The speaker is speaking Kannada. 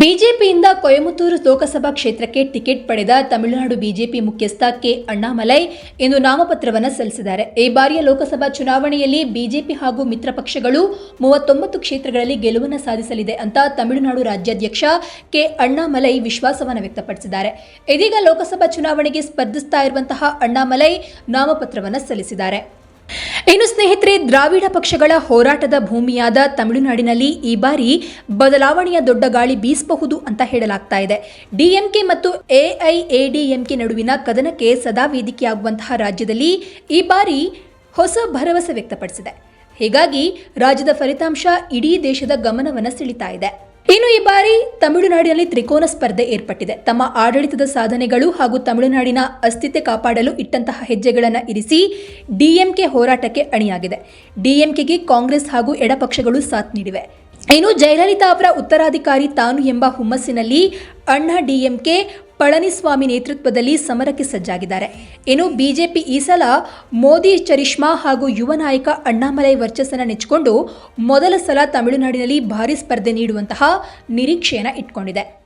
ಬಿಜೆಪಿಯಿಂದ ಕೊಯಮತ್ತೂರು ಲೋಕಸಭಾ ಕ್ಷೇತ್ರಕ್ಕೆ ಟಿಕೆಟ್ ಪಡೆದ ತಮಿಳುನಾಡು ಬಿಜೆಪಿ ಮುಖ್ಯಸ್ಥ ಕೆ ಅಣ್ಣಾಮಲೈ ಇಂದು ನಾಮಪತ್ರವನ್ನು ಸಲ್ಲಿಸಿದ್ದಾರೆ. ಈ ಬಾರಿಯ ಲೋಕಸಭಾ ಚುನಾವಣೆಯಲ್ಲಿ ಬಿಜೆಪಿ ಹಾಗೂ ಮಿತ್ರ ಪಕ್ಷಗಳು ಮೂವತ್ತೊಂಬತ್ತು ಕ್ಷೇತ್ರಗಳಲ್ಲಿ ಗೆಲುವನ್ನು ಸಾಧಿಸಲಿದೆ ಅಂತ ತಮಿಳುನಾಡು ರಾಜ್ಯಾಧ್ಯಕ್ಷ ಕೆ ಅಣ್ಣಾಮಲೈ ವಿಶ್ವಾಸವನ್ನು ವ್ಯಕ್ತಪಡಿಸಿದ್ದಾರೆ. ಇದೀಗ ಲೋಕಸಭಾ ಚುನಾವಣೆಗೆ ಸ್ಪರ್ಧಿಸ್ತಾ ಇರುವಂತಹ ಅಣ್ಣಾಮಲೈ ನಾಮಪತ್ರವನ್ನು ಸಲ್ಲಿಸಿದ್ದಾರೆ. ಇನ್ನು ಸ್ನೇಹಿತರೆ, ದ್ರಾವಿಡ ಪಕ್ಷಗಳ ಹೋರಾಟದ ಭೂಮಿಯಾದ ತಮಿಳುನಾಡಿನಲ್ಲಿ ಈ ಬಾರಿ ಬದಲಾವಣೆಯ ದೊಡ್ಡ ಗಾಳಿ ಬೀಸಬಹುದು ಅಂತ ಹೇಳಲಾಗ್ತಾ ಇದೆ. ಡಿಎಂಕೆ ಮತ್ತು ಎಐಎಡಿಎಂಕೆ ನಡುವಿನ ಕದನಕ್ಕೆ ಸದಾ ವೇದಿಕೆಯಾಗುವಂತಹ ರಾಜ್ಯದಲ್ಲಿ ಈ ಬಾರಿ ಹೊಸ ಭರವಸೆ ವ್ಯಕ್ತಪಡಿಸಿದೆ. ಹೀಗಾಗಿ ರಾಜ್ಯದ ಫಲಿತಾಂಶ ಇಡೀ ದೇಶದ ಗಮನವನ್ನು ಸೆಳೀತಾ ಇದೆ. ಇನ್ನು ಈ ಬಾರಿ ತಮಿಳುನಾಡಿನಲ್ಲಿ ತ್ರಿಕೋನ ಸ್ಪರ್ಧೆ ಏರ್ಪಟ್ಟಿದೆ. ತಮ್ಮ ಆಡಳಿತದ ಸಾಧನೆಗಳು ಹಾಗೂ ತಮಿಳುನಾಡಿನ ಅಸ್ತಿತ್ವ ಕಾಪಾಡಲು ಇಟ್ಟಂತಹ ಹೆಜ್ಜೆಗಳನ್ನು ಇರಿಸಿ ಡಿಎಂಕೆ ಹೋರಾಟಕ್ಕೆ ಅಣಿಯಾಗಿದೆ. ಡಿಎಂಕೆಗೆ ಕಾಂಗ್ರೆಸ್ ಹಾಗೂ ಎಡಪಕ್ಷಗಳು ಸಾಥ್ ನೀಡಿವೆ. ಇನ್ನು ಜಯಲಲಿತಾ ಅವರ ಉತ್ತರಾಧಿಕಾರಿ ತಾನು ಎಂಬ ಹುಮ್ಮಸ್ಸಿನಲ್ಲಿ ಅಣ್ಣಾ ಡಿಎಂಕೆ ಪಳನಿಸ್ವಾಮಿ ನೇತೃತ್ವದಲ್ಲಿ ಸಮರಕ್ಕೆ ಸಜ್ಜಾಗಿದ್ದಾರೆ. ಇನ್ನು ಬಿಜೆಪಿ ಈ ಸಲ ಮೋದಿ, ಚರಿಷ್ಮಾ ಹಾಗೂ ಯುವ ನಾಯಕ ಅಣ್ಣಾಮಲೈ ವರ್ಚಸ್ಸನ್ನು ನೆಚ್ಚಿಕೊಂಡು ಮೊದಲ ಸಲ ತಮಿಳುನಾಡಿನಲ್ಲಿ ಭಾರೀ ಸ್ಪರ್ಧೆ ನೀಡುವಂತಹ ನಿರೀಕ್ಷೆಯನ್ನು ಇಟ್ಕೊಂಡಿದೆ.